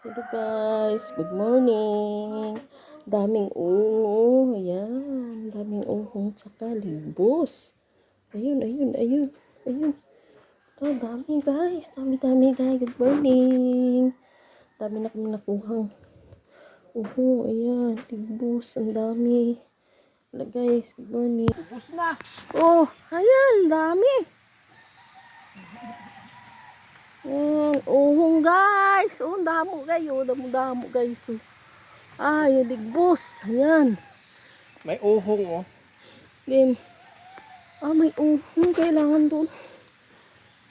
Hello guys, good morning. Daming uho, ayan. Daming uhong tsaka libos. Ayun, ayun, ayun, ayun. Ah, dami guys, dami, dami guys. Good morning. Dami na kami nakuhang uho, ayan. Libos, ang dami. Hello guys, good morning. Ubus na. Oh, ayan, dami. Ayan, uhong guys. Oh, damo guys. Oh, damo, damo guys. Oh. Ay, digbos. Ayan. May uhong oh. Game. Ah, may uhong. Kailangan doon.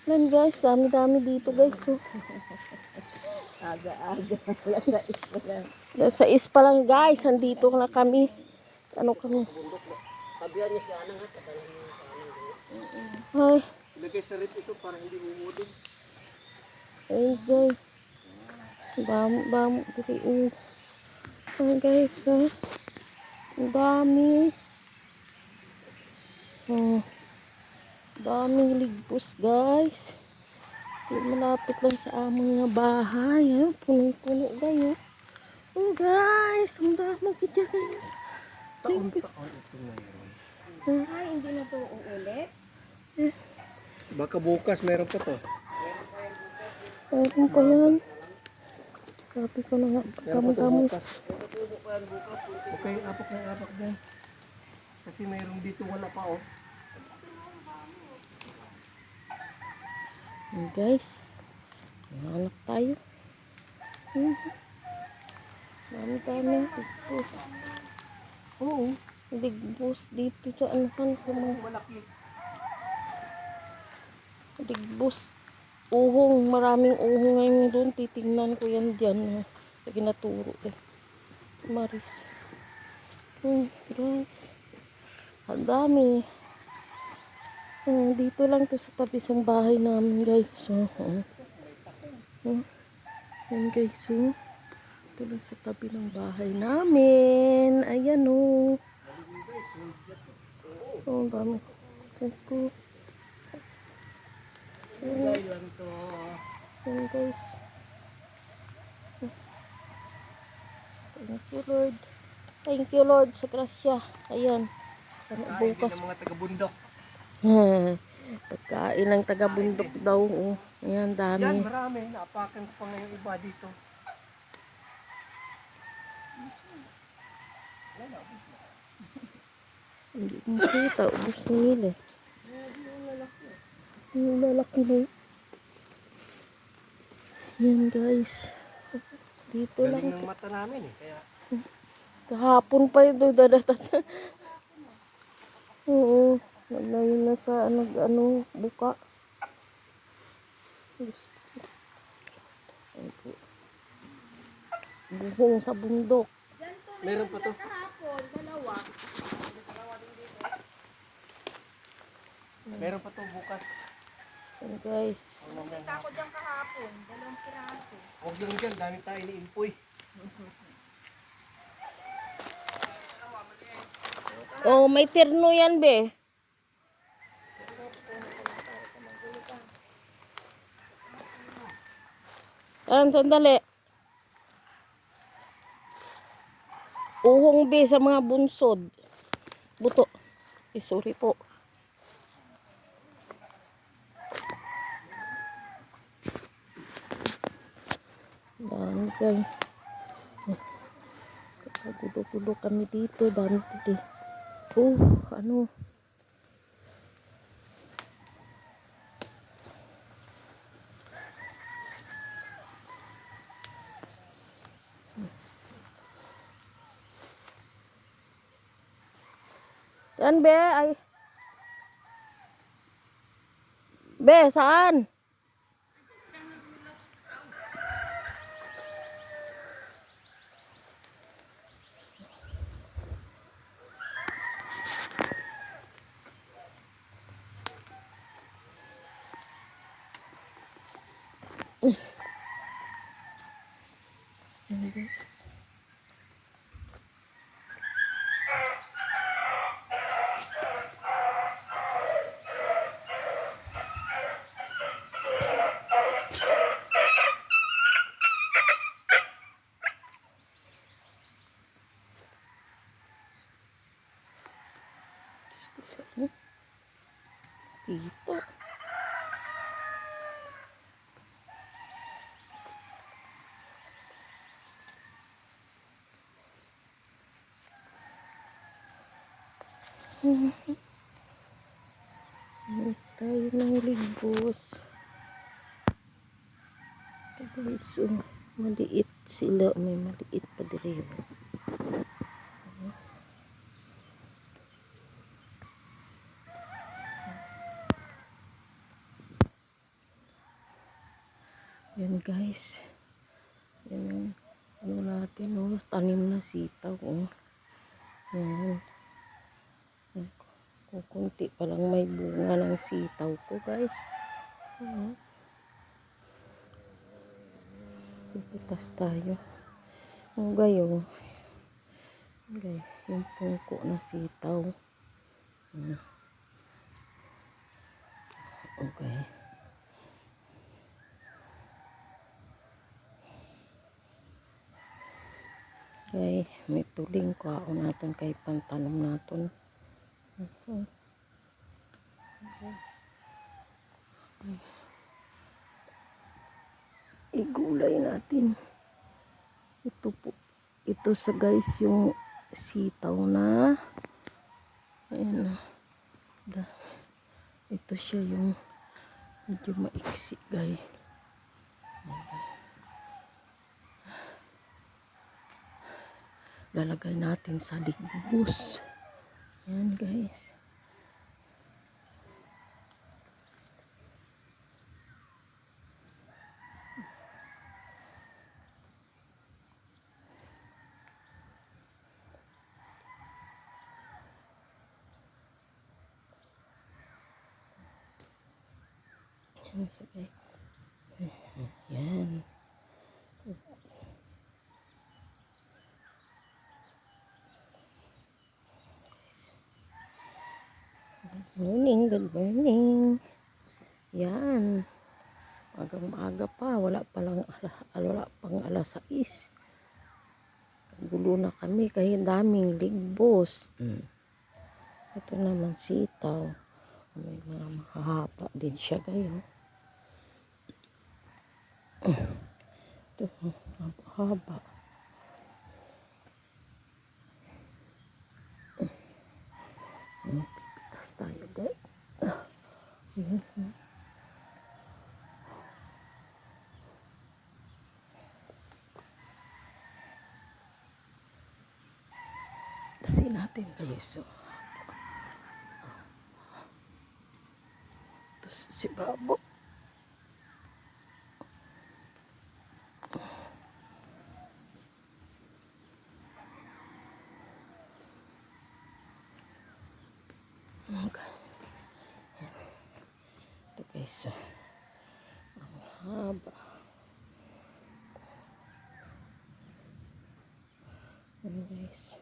Ayan guys, dami-dami dito guys. Oh. Aga-aga. Wala is pa lang. Pa lang guys. Andito na kami. Ano kami? Sabihan niya si Ana nga. Ay, Ilagay sa rip ito para hindi umudin. Ay guys. Bamo, bamo. Dito. Oh. Ay guys. Ah. Ang dami. Oh. Daming ligbos guys. Malapit lang sa aming nga bahay. Ah. Punong-puno guys. Oh guys. Ang dami kita guys. Taon-taon ito ngayon. Ay, hindi na to uulit. Baka bukas meron pa to. Ano pa yan? Sabi ko na nga. Bukas. Okay, apak na apak dyan. Kasi meron dito wala pa oh. Ayan, guys. Nanganak tayo. Hmm. Dami-dami. Digbos. Oo. Digbos dito sa anuhan sa mga Malaki. digbos. Uhong. Maraming uhong ngayon doon. Titingnan ko yan dyan. oh. Sa ginaturo eh. Maris. Hmm, guys. Ang dami. Hmm, dito lang to sa tabi ng bahay namin guys. So, oh. Oh. Ayan guys, so. Ito lang sa tabi ng bahay namin. Ayan oh. Oh, ang dami. Check ko. Ilagay lang to. Ayan guys. Thank you Lord. Thank you Lord sa grasya. Ayan. Sana Kain ng mga taga-bundok. Pagkain ng taga-bundok daw. Oh. Ayan, Yan, dami. marami. Naapakan ko pa ngayon iba dito. Hindi ko makita. Ubus na nila. Yung lalaki na yun. Yan guys. Dito lang. Galing ng mata namin eh. Kaya Kahapon pa yun doon dadatan. Oo. Naglayo na sa ano, ano buka. Buhong sa bundok. meron pa to. Kahapon, dalawa. Meron pa to bukas. Yan guys. Kita ko dyan kahapon, dalawang piraso. Huwag lang dyan, dami tayo ni Impoy. Oh, may terno yan be. Ayan, sandali. Uhong be sa mga bunsod. Buto. Eh, sorry po. Dami guys. Gulo-gulo kami dito. Dami dito. Oh, ano. Saan be? Ay. Be, saan? Ayan, guys. Kita. Hanap tayo ng ligbos. Guys, so, maliit sila. May maliit pa diri. Yan guys. Yan ano natin oh, tanim na sitaw oh. Yan. Kukunti pa lang may bunga ng sitaw ko guys. Ayan. Pipitas tayo. Ang gayo. Gay, yung pungko na sitaw. Okay. Kay may tuling kao natin kay pantanom natin. Mhm. Igulay natin. Ito po. Ito sa guys yung sitaw na. Ayan na. Ito siya yung medyo maiksi guys. lalagay natin sa ligbus. Ayan guys. Ayan, sige. Morning, good morning. Yan. Magang maaga pa, wala pa lang ala, wala pang alas 6. Gulo na kami kaya daming ligbos. Mm. Ito naman sitaw. May mga mahahaba din siya gayo. Ito, haba. Pipitas tayo guys. Mhm. Kasi natin guys. So. Tapos si Babo. Okay. Ito guys. so, Ang haba. Guys.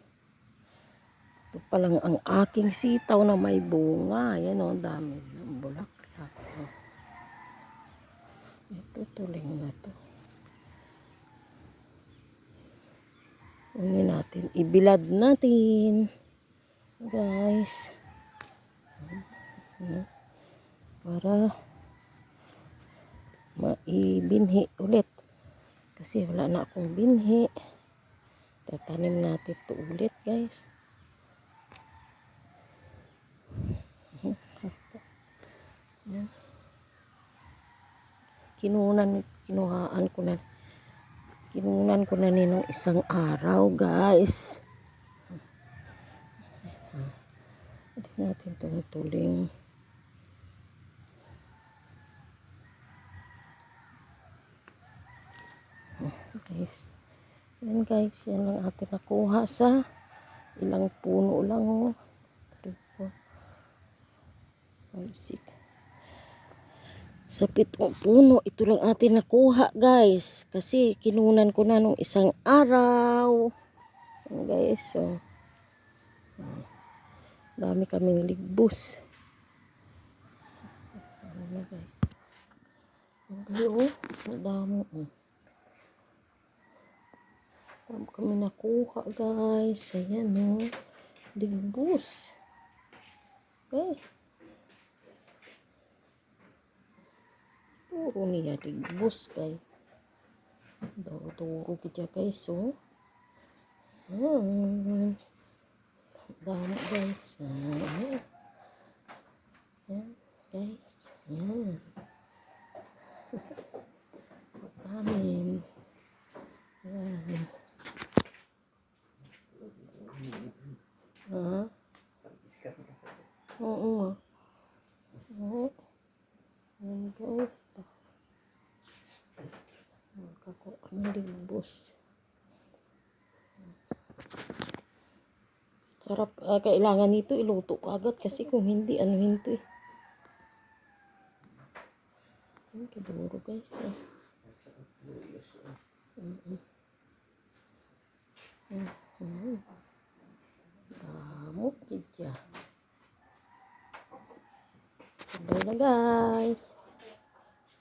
Ito pa lang ang aking sitaw na may bunga. Ayan o, ang dami ng bulaklak. Oh. Ito, tuling na to. Ano natin, ibilad natin. Guys. Ano? Para maibinhi ulit. Kasi wala na akong binhi. Tatanim natin to ulit guys. Kinunan, kinuhaan ko na. Kinunan ko na ninong isang araw guys. Hindi natin itong tuling. Guys. Yan guys, yan ang ating nakuha sa ilang puno lang oh. 3, 4, 5, 6. Sa pitong puno, ito lang ating nakuha guys. Kasi kinunan ko na nung isang araw. Guys, so. Dami kaming ligbus. Ano na guys. Okay, oh. Madamo. Oh. Dami kami nakuha guys. Ayan oh. Ligbus. Okay. Puro niya ligbos kay. Duro-duro kita guys, oh. Hmm. Damo guys. Yan, guys. Yan. Amin. Yan. Ha? Oo nga. Oo. Yan guys. Magkakuha ng limbos. Sarap. ah, kailangan nito iluto ka agad kasi kung hindi, ano hinto eh. Ang kaduro guys. Mm-mm. Damo kidya. Bye na guys.